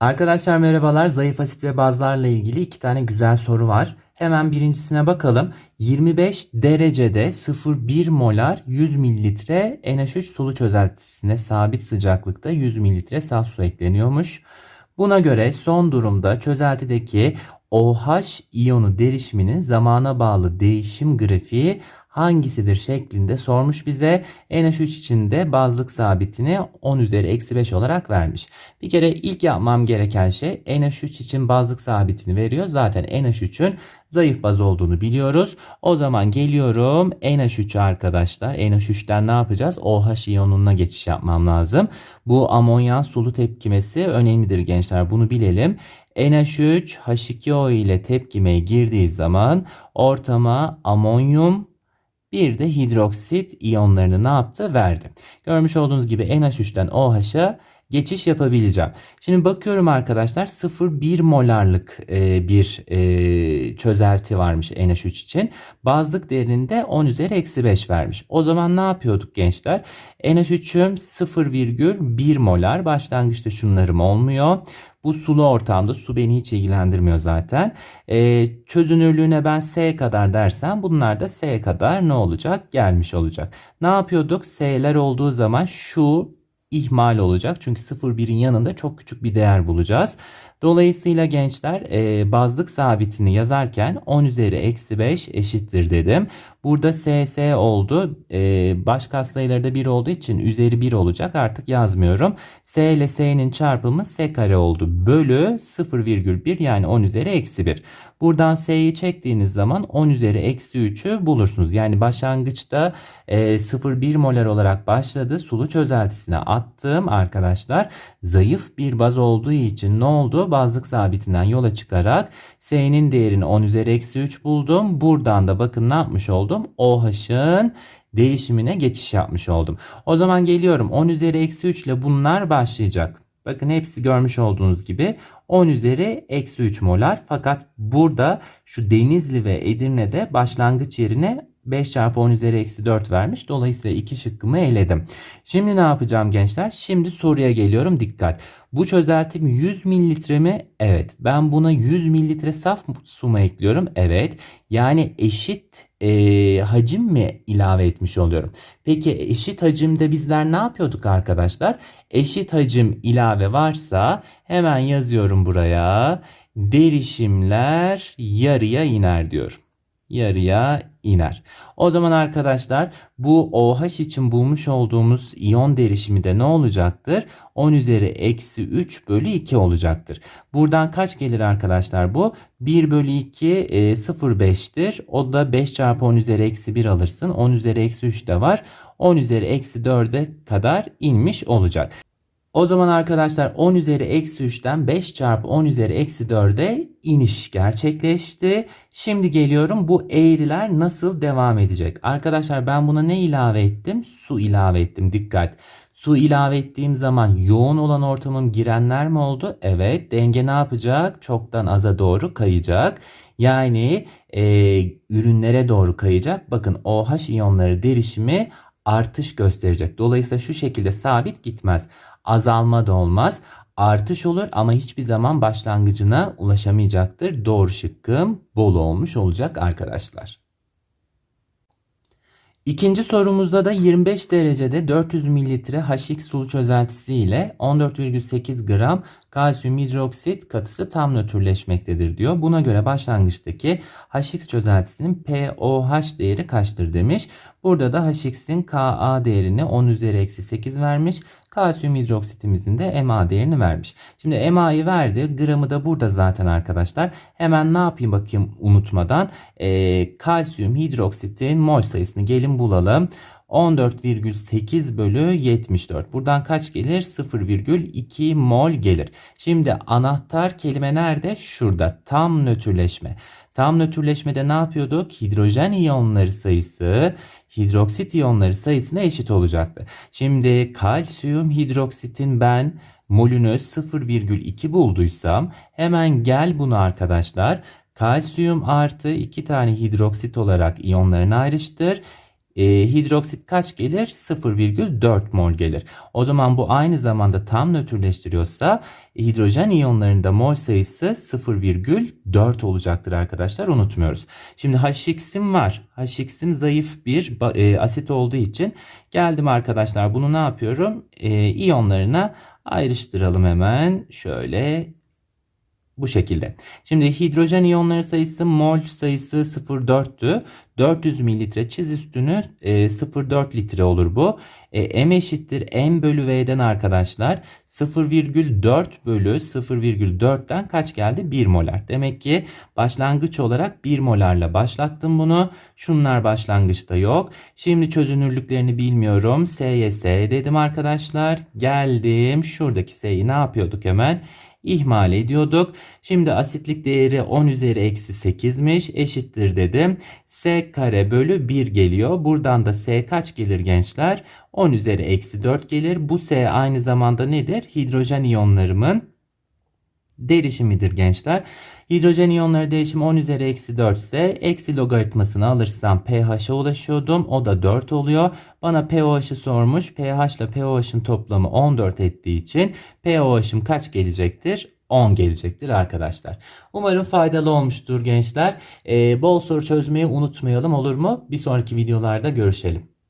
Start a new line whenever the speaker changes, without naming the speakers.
Arkadaşlar merhabalar. Zayıf asit ve bazlarla ilgili iki tane güzel soru var. Hemen birincisine bakalım. 25 derecede 0,1 molar 100 mililitre NH3 sulu çözeltisine sabit sıcaklıkta 100 mililitre saf su ekleniyormuş. Buna göre son durumda çözeltideki OH iyonu derişiminin zamana bağlı değişim grafiği hangisidir şeklinde sormuş bize. NH3 için de bazlık sabitini 10 üzeri eksi 5 olarak vermiş. Bir kere ilk yapmam gereken şey NH3 için bazlık sabitini veriyor. Zaten NH3'ün zayıf baz olduğunu biliyoruz. O zaman geliyorum NH3 arkadaşlar. NH3'ten ne yapacağız? OH iyonuna geçiş yapmam lazım. Bu amonyan sulu tepkimesi önemlidir gençler. Bunu bilelim. NH3 H2O ile tepkimeye girdiği zaman ortama amonyum bir de hidroksit iyonlarını ne yaptı? Verdi. Görmüş olduğunuz gibi NH3'ten OH'a geçiş yapabileceğim. Şimdi bakıyorum arkadaşlar 0,1 molarlık e, bir e, çözelti varmış NH3 için. Bazlık değerinde 10 üzeri eksi 5 vermiş. O zaman ne yapıyorduk gençler? NH3'üm 0,1 molar. Başlangıçta şunlarım olmuyor. Bu sulu ortamda su beni hiç ilgilendirmiyor zaten. E, çözünürlüğüne ben S kadar dersem bunlar da S kadar ne olacak? Gelmiş olacak. Ne yapıyorduk? S'ler olduğu zaman şu ihmal olacak. Çünkü 0,1'in yanında çok küçük bir değer bulacağız. Dolayısıyla gençler e, bazlık sabitini yazarken 10 üzeri eksi 5 eşittir dedim. Burada SS oldu. E, baş katsayıları da 1 olduğu için üzeri 1 olacak. Artık yazmıyorum. S ile S'nin çarpımı S kare oldu. Bölü 0,1 yani 10 üzeri eksi 1. Buradan S'yi çektiğiniz zaman 10 üzeri eksi 3'ü bulursunuz. Yani başlangıçta e, 0,1 molar olarak başladı. Sulu çözeltisine attım arkadaşlar. Zayıf bir baz olduğu için ne oldu? Bazlık sabitinden yola çıkarak S'nin değerini 10 üzeri eksi 3 buldum. Buradan da bakın ne yapmış oldum? OH'ın değişimine geçiş yapmış oldum. O zaman geliyorum 10 üzeri eksi 3 ile bunlar başlayacak. Bakın hepsi görmüş olduğunuz gibi 10 üzeri eksi 3 molar. Fakat burada şu Denizli ve Edirne'de başlangıç yerine 5 çarpı 10 üzeri eksi 4 vermiş. Dolayısıyla iki şıkkımı eledim. Şimdi ne yapacağım gençler? Şimdi soruya geliyorum. Dikkat. Bu çözeltim 100 mililitre mi? Evet. Ben buna 100 mililitre saf su mu ekliyorum? Evet. Yani eşit e, hacim mi ilave etmiş oluyorum? Peki eşit hacimde bizler ne yapıyorduk arkadaşlar? Eşit hacim ilave varsa hemen yazıyorum buraya. Derişimler yarıya iner diyorum yarıya iner. O zaman arkadaşlar bu OH için bulmuş olduğumuz iyon derişimi de ne olacaktır? 10 üzeri eksi 3 bölü 2 olacaktır. Buradan kaç gelir arkadaşlar bu? 1 bölü 2 e, 0,5'tir. O da 5 çarpı 10 üzeri eksi 1 alırsın. 10 üzeri eksi 3 de var. 10 üzeri eksi 4'e kadar inmiş olacak. O zaman arkadaşlar 10 üzeri eksi 3'ten 5 çarpı 10 üzeri eksi 4'e iniş gerçekleşti. Şimdi geliyorum bu eğriler nasıl devam edecek? Arkadaşlar ben buna ne ilave ettim? Su ilave ettim dikkat. Su ilave ettiğim zaman yoğun olan ortamım girenler mi oldu? Evet denge ne yapacak? Çoktan aza doğru kayacak. Yani e, ürünlere doğru kayacak. Bakın OH iyonları derişimi artış gösterecek. Dolayısıyla şu şekilde sabit gitmez azalma da olmaz. Artış olur ama hiçbir zaman başlangıcına ulaşamayacaktır. Doğru şıkkım bol olmuş olacak arkadaşlar. İkinci sorumuzda da 25 derecede 400 mililitre HX sulu çözeltisi ile 14,8 gram kalsiyum hidroksit katısı tam nötrleşmektedir diyor. Buna göre başlangıçtaki HX çözeltisinin pOH değeri kaçtır demiş. Burada da HX'in Ka değerini 10 üzeri eksi 8 vermiş. Kalsiyum hidroksitimizin de Ma değerini vermiş. Şimdi MA'yı verdi. Gramı da burada zaten arkadaşlar. Hemen ne yapayım bakayım unutmadan. E, kalsiyum hidroksitin mol sayısını gelin bulalım. 14,8 bölü 74. Buradan kaç gelir? 0,2 mol gelir. Şimdi anahtar kelime nerede? Şurada. Tam nötrleşme. Tam nötrleşmede ne yapıyorduk? Hidrojen iyonları sayısı hidroksit iyonları sayısına eşit olacaktı. Şimdi kalsiyum hidroksitin ben molünü 0,2 bulduysam hemen gel bunu arkadaşlar kalsiyum artı 2 tane hidroksit olarak iyonlarını ayrıştır. E, hidroksit kaç gelir? 0,4 mol gelir. O zaman bu aynı zamanda tam nötrleştiriyorsa hidrojen iyonlarında mol sayısı 0,4 olacaktır arkadaşlar. Unutmuyoruz. Şimdi HX'im var. HX'im zayıf bir e, asit olduğu için geldim arkadaşlar. Bunu ne yapıyorum? E, iyonlarına ayrıştıralım hemen. Şöyle bu şekilde. Şimdi hidrojen iyonları sayısı mol sayısı 0,4'tü. 400 mililitre çiz üstünü e, 0,4 litre olur bu. E, M eşittir M bölü V'den arkadaşlar 0,4 bölü 0,4'ten kaç geldi? 1 molar. Demek ki başlangıç olarak 1 molarla başlattım bunu. Şunlar başlangıçta yok. Şimdi çözünürlüklerini bilmiyorum. S'ye S dedim arkadaşlar. Geldim. Şuradaki S'yi ne yapıyorduk hemen? İhmal ediyorduk. Şimdi asitlik değeri 10 üzeri eksi 8'miş. Eşittir dedim. S kare bölü 1 geliyor. Buradan da S kaç gelir gençler? 10 üzeri eksi 4 gelir. Bu S aynı zamanda nedir? Hidrojen iyonlarımın derişimidir gençler. Hidrojen iyonları derişimi 10 üzeri eksi 4 ise eksi logaritmasını alırsam pH'a ulaşıyordum. O da 4 oluyor. Bana pOH'ı sormuş. pH ile pOH'ın toplamı 14 ettiği için pOH'ım kaç gelecektir? 10 gelecektir arkadaşlar. Umarım faydalı olmuştur gençler. Ee, bol soru çözmeyi unutmayalım olur mu? Bir sonraki videolarda görüşelim.